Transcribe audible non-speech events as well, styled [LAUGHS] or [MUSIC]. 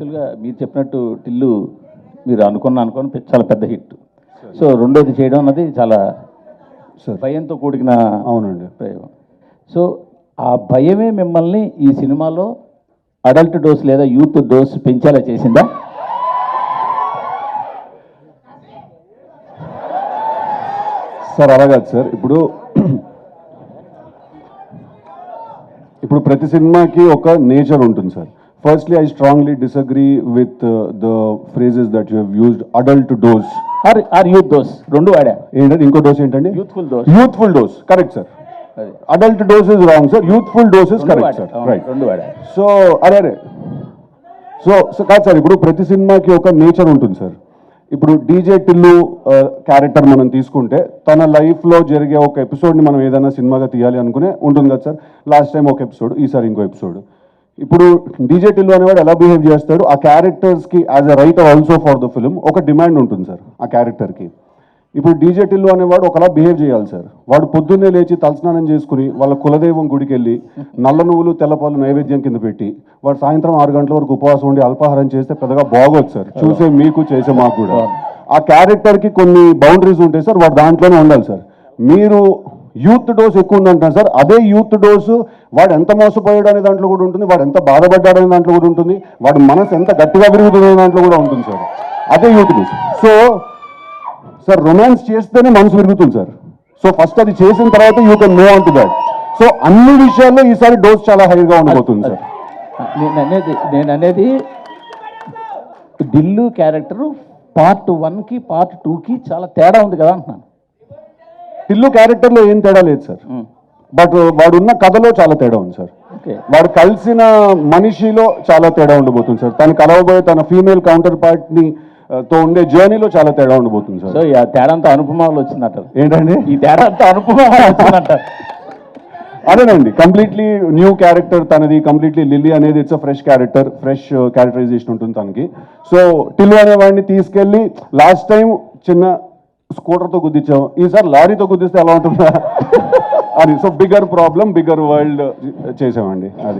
యాక్చువల్గా మీరు చెప్పినట్టు టిల్లు మీరు అనుకున్న అనుకుని చాలా పెద్ద హిట్. సో రెండోది చేయడం అన్నది చాలా భయంతో కూడిన అవునండి. ప్రయోగం. సో ఆ భయమే మిమ్మల్ని ఈ సినిమాలో అడల్ట్ డోస్ లేదా యూత్ డోస్ పెంచేలా చేసిందా? సార్ అలా కాదు సార్. ఇప్పుడు ఇప్పుడు ప్రతి సినిమాకి ఒక నేచర్ ఉంటుంది sir. Firstly I strongly disagree with the phrases have used adult dose are are youth dose రెండు వాడా? ఏంటంటే ఇంకో డోస్ ఏంటండి? Youthful dose youthful dose correct sir adult dose is wrong sir youthful dose is correct sir right రెండు వాడా? So అరే అరే. So so కాదు సార్ ఇప్పుడు ప్రతి సినిమాకి ఒక నేచర్ ఉంటుంది సార్ ఇప్పుడు డీజే టిల్లు క్యారెక్టర్ మనం తీసుకుంటే తన లైఫ్లో జరిగే ఒక ఎపిసోడ్ని మనం ఏదైనా సినిమాగా తీయాలి అనుకునే ఉంటుంది కదా సార్ లాస్ట్ టైం ఒక ఎపిసోడ్ ఈసారి ఇంకో ఎపిసోడ్ ఇప్పుడు డీజే టిల్లు అనేవాడు ఎలా బిహేవ్ చేస్తాడు? ఆ క్యారెక్టర్స్కి as a writer also for the film ఒక డిమాండ్ ఉంటుంది సార్ ఆ క్యారెక్టర్కి ఇప్పుడు డీజే టిల్లు అనేవాడు ఒకలా బిహేవ్ చేయాలి సార్. వాడు పొద్దున్నే లేచి తలస్నానం చేసుకుని వాళ్ళ కులదైవం గుడికి వెళ్ళి నల్ల నువ్వులు తెల్లపాలు నైవేద్యం కింద పెట్టి వాడు సాయంత్రం ఆరు గంటల వరకు ఉపవాసం ఉండి అల్పాహారం చేస్తే పెద్దగా బాగోదు సార్. చూసే మీకు చేసే మాకు కూడా. ఆ క్యారెక్టర్కి కొన్ని బౌండరీస్ ఉంటాయి సార్ వాడు దాంట్లోనే ఉండాలి సార్. మీరు యూత్ డోస్ ఎక్కువ ఉందంటారు సార్. అదే యూత్ డోసు వాడు ఎంత మోసపోయాడు అనే దాంట్లో కూడా ఉంటుంది వాడు ఎంత బాధపడ్డాడు అనే దాంట్లో కూడా ఉంటుంది వాడి మనసు ఎంత గట్టిగా పెరుగుతుంది అనే దాంట్లో కూడా ఉంటుంది సార్. అదే youth dose. So sir romance చేస్తేనే మనసు పెరుగుతుంది సార్. సో ఫస్ట్ అది చేసిన తర్వాత you can move on to that so అన్ని విషయాల్లో ఈసారి డోస్ చాలా హైగా ఉండబోతుంది సార్. నేను అనేది నేను అనేది దిల్లు క్యారెక్టర్ పార్ట్ వన్కి పార్ట్ టూకి చాలా తేడా ఉంది కదా అంటున్నాను. టిల్లు క్యారెక్టర్లో ఏం తేడా లేదు సార్. బట్ వాడు ఉన్న కథలో చాలా తేడా ఉంది సార్. వాడు కలిసిన మనిషిలో చాలా తేడా ఉండబోతుంది సార్. తను కలవబోయే తన ఫీమేల్ కౌంటర్ పార్ట్ని తో ఉండే జర్నీలో చాలా తేడా ఉండబోతుంది సో సార్ ఈ తేడా అంతా అనుపమాలు వచ్చిందంటారు. ఏంటండి? ఈ తేడా అంతా అనుపమాలు అదేనండి. కంప్లీట్లీ న్యూ క్యారెక్టర్ తనది కంప్లీట్లీ లిల్లీ అనేది it's a fresh character fresh characterization ఉంటుంది తనకి. సో టిల్లు అనేవాడిని తీసుకెళ్ళి లాస్ట్ టైం చిన్న స్కూటర్తో గుద్దించాం ఈసారి లారీతో గుద్దిస్తే ఎలా ఉంటుందా? [LAUGHS] అది so bigger problem bigger world చేసామండి. అది.